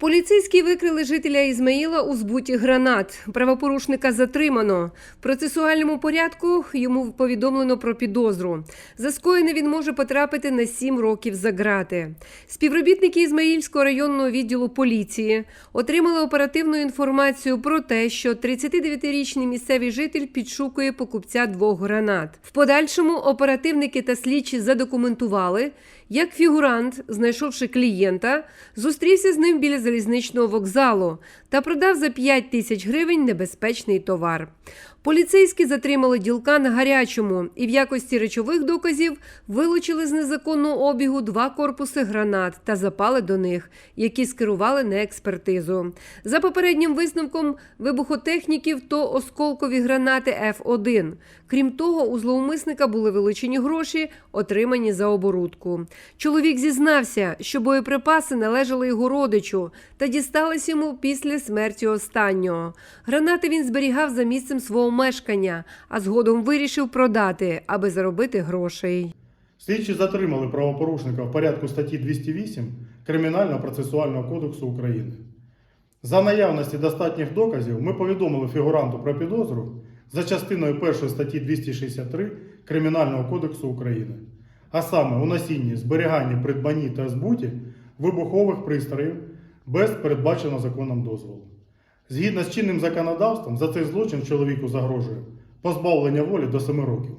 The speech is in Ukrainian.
Поліцейські викрили жителя Ізмаїла у збуті гранат. Правопорушника затримано. В процесуальному порядку йому повідомлено про підозру. За скоєне він може потрапити на 7 років за ґрати. Співробітники Ізмаїльського районного відділу поліції отримали оперативну інформацію про те, що 39-річний місцевий житель підшукує покупця двох гранат. В подальшому оперативники та слідчі задокументували, як фігурант, знайшовши клієнта, зустрівся з ним біля залізничного вокзалу та продав за 5 тисяч гривень небезпечний товар. Поліцейські затримали ділка на гарячому і в якості речових доказів вилучили з незаконного обігу два корпуси гранат та запали до них, які скерували на експертизу. За попереднім висновком вибухотехніків то осколкові гранати F1. Крім того, у зловмисника були вилучені гроші, отримані за оборудку. Чоловік зізнався, що боєприпаси належали його родичу та дістались йому після смерті останнього. Гранати він зберігав за місцем свого мешкання, а згодом вирішив продати, аби заробити грошей. Слідчі затримали правопорушника в порядку статті 208 Кримінального процесуального кодексу України. За наявності достатніх доказів ми повідомили фігуранту про підозру за частиною 1 статті 263 Кримінального кодексу України, а саме у носінні, зберіганні, придбанні та збуті вибухових пристроїв без передбаченого законом дозволу. Згідно з чинним законодавством, за цей злочин чоловіку загрожує позбавлення волі до 7 років.